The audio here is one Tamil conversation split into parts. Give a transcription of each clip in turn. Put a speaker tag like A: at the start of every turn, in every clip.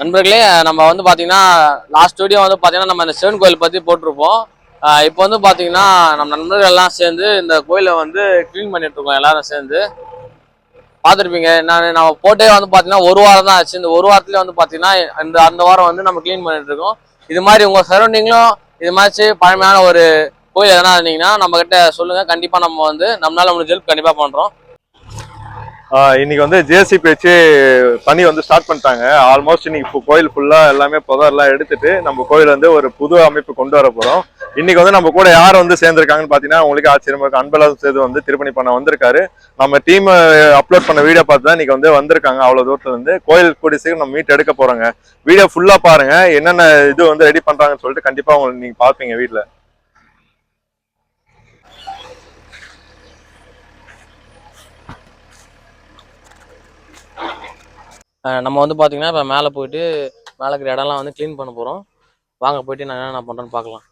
A: நண்பர்களே நம்ம வந்து பார்த்தீங்கன்னா லாஸ்ட் வீடியோ வந்து பார்த்தீங்கன்னா நம்ம இந்த சிவன் கோயில் பற்றி போட்டிருப்போம். இப்போ வந்து பார்த்தீங்கன்னா நம்ம நண்பர்கள் எல்லாம் சேர்ந்து இந்த கோயிலை வந்து க்ளீன் பண்ணிட்டு இருக்கோம் எல்லாரும் சேர்ந்து. பார்த்துருப்பீங்க நான் நம்ம போட்டே வந்து பார்த்தீங்கன்னா ஒரு வாரம் தான் ஆச்சு. இந்த ஒரு வாரத்துலேயே வந்து பார்த்தீங்கன்னா இந்த அந்த வாரம் வந்து நம்ம க்ளீன் பண்ணிட்டு இருக்கோம். இது மாதிரி உங்கள் சரௌண்டிங்லும் இது மாதிரி பழமையான ஒரு கோயில் எதனா இருந்தீங்கன்னா நம்மக்கிட்ட சொல்லுங்கள் கண்டிப்பாக நம்ம வந்து நம்மளால் முடிஞ்ச ஹெல்ப் கண்டிப்பாக பண்ணுறோம்
B: இன்னைக்கு வந்து ஜேசிபி வச்சு பணி வந்து ஸ்டார்ட் பண்ணிட்டாங்க. ஆல்மோஸ்ட் இன்னைக்கு இப்போ கோயில் ஃபுல்லா எல்லாமே புதர்லாம் எடுத்துட்டு நம்ம கோயில் வந்து ஒரு புது அமைப்பு கொண்டு வர போறோம். இன்னைக்கு வந்து நம்ம கூட யார் வந்து சேர்ந்திருக்காங்கன்னு பாத்தீங்கன்னா உங்களுக்கு ஆச்சரியமா இருக்கு. அன்பலாஸ் சேது வந்து திருப்பணி பண்ண வந்திருக்காரு. நம்ம டீம் அப்லோட் பண்ண வீடியோ பார்த்து தான் இன்னைக்கு வந்து வந்திருக்காங்க. அவ்வளவு தூரத்துல இருந்து கோயில் கூடி சீக்கிரம் நம்ம மீட் எடுக்க போறோங்க. வீடியோ ஃபுல்லா பாருங்க. என்னென்ன இது வந்து ரெடி பண்றாங்கன்னு சொல்லிட்டு கண்டிப்பா உங்களுக்கு நீங்க பாப்பீங்க
A: வீட்டில் நம்ம வந்து பார்த்தீங்கன்னா இப்போ மேலே போயிட்டு மேலே இருக்கிற இடம்லாம் வந்து க்ளீன் பண்ண போகிறோம் வாங்க போயிட்டு நான் என்ன பண்ணுறேன்னு பார்க்கலாம்.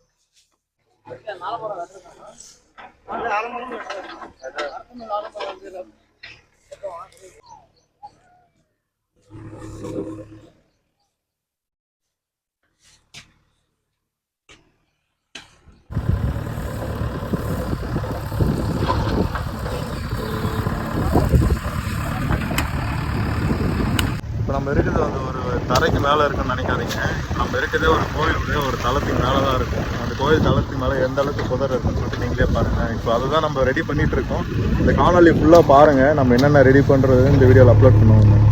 B: நம்ம இருக்கிறது வந்து ஒரு தரைக்கு மேலே இருக்குன்னு நினைக்காதீங்க. நம்ம இருக்கிறதே ஒரு கோயிலுடைய ஒரு தளத்துக்கு மேலே தான் இருக்கும் அந்த கோயில் தளத்துக்கு மேலே எந்த அளவுக்கு புதர் இருக்குன்னு சொல்லிட்டு நீங்களே பாருங்கள் இப்போ அதை தான் நம்ம ரெடி பண்ணிட்டு இருக்கோம். இந்த காணொலி ஃபுல்லாக பாருங்கள் நம்ம என்னென்ன ரெடி பண்ணுறது இந்த வீடியோவில் அப்லோட் பண்ணுவோம்.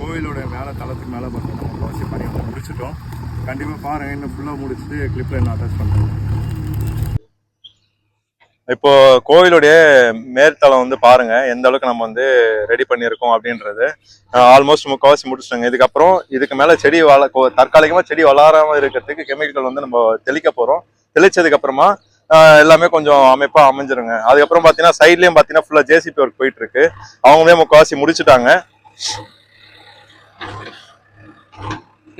B: கோயிலோட மேலே தளத்துக்கு மேலே பார்த்தோம். நம்ம அவசிய பண்ணி முடிச்சிட்டோம். கண்டிப்பாக பாருங்க இன்னும் ஃபுல்லாக முடிச்சுட்டு கிளிப்பில் என்ன அட்டாச் பண்ணுறேன் இப்போ கோவிலுடைய மேற்தளம் வந்து பாருங்க எந்த அளவுக்கு நம்ம வந்து ரெடி பண்ணியிருக்கோம் அப்படின்றது. ஆல்மோஸ்ட் முக்கால்வாசி முடிச்சிட்டோங்க. இதுக்கப்புறம் இதுக்கு மேலே செடி வள தற்காலிகமாக தற்காலிகமா செடி வளராம இருக்கிறதுக்கு கெமிக்கல் வந்து நம்ம தெளிக்க போறோம். தெளிச்சதுக்கு அப்புறமா எல்லாமே கொஞ்சம் அமைப்பா அமைஞ்சிருங்க. அதுக்கப்புறம் பார்த்தீங்கன்னா சைட்லயும் பார்த்தீங்கன்னா ஃபுல்லாக ஜேசிபி ஒர்க் போயிட்டு இருக்கு. அவங்களே முக்கால்வாசி முடிச்சிட்டாங்க.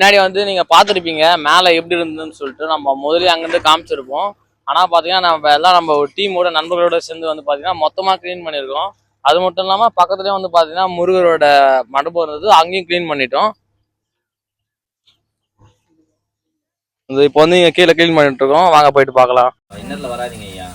A: பின்னாடி வந்து நீங்கள் பார்த்துருப்பீங்க மேலே எப்படி இருந்ததுன்னு சொல்லிட்டு நம்ம முதல்ல அங்கேருந்து காமிச்சிருப்போம். ஆனால் பார்த்தீங்கன்னா நம்ம எல்லாம் நம்ம ஒரு டீமோட நண்பர்களோட சேர்ந்து வந்து பார்த்தீங்கன்னா மொத்தமாக க்ளீன் பண்ணியிருக்கோம். அது மட்டும் இல்லாமல் பக்கத்துலேயே வந்து பார்த்தீங்கன்னா முருகரோட மண்டபம் இருந்தது அங்கேயும் க்ளீன் பண்ணிட்டோம். இது இப்போ வந்து இங்கே கீழே க்ளீன் பண்ணிட்டு இருக்கோம் வாங்க போயிட்டு பார்க்கலாம்.
C: இன்னர்ல வராதீங்க ஐயா.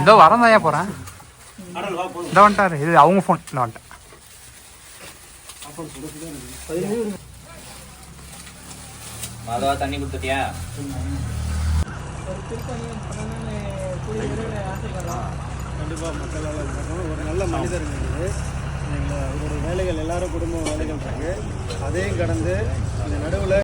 D: இதோ வரேன் தான் போகிறேன் இந்த வந்துட்டாரு. இது அவங்க ஃபோன் இந்த வந்துட்டேன்
C: மாதவா தண்ணி கொடுத்துட்டியா?
E: கண்டிப்பாக மக்களால் ஒரு நல்ல மனிதர் அவருடைய வேலைகள் எல்லாரும் குடும்ப வேலைகள் இருக்கு. அதையும் கடந்து இந்த நடுவில்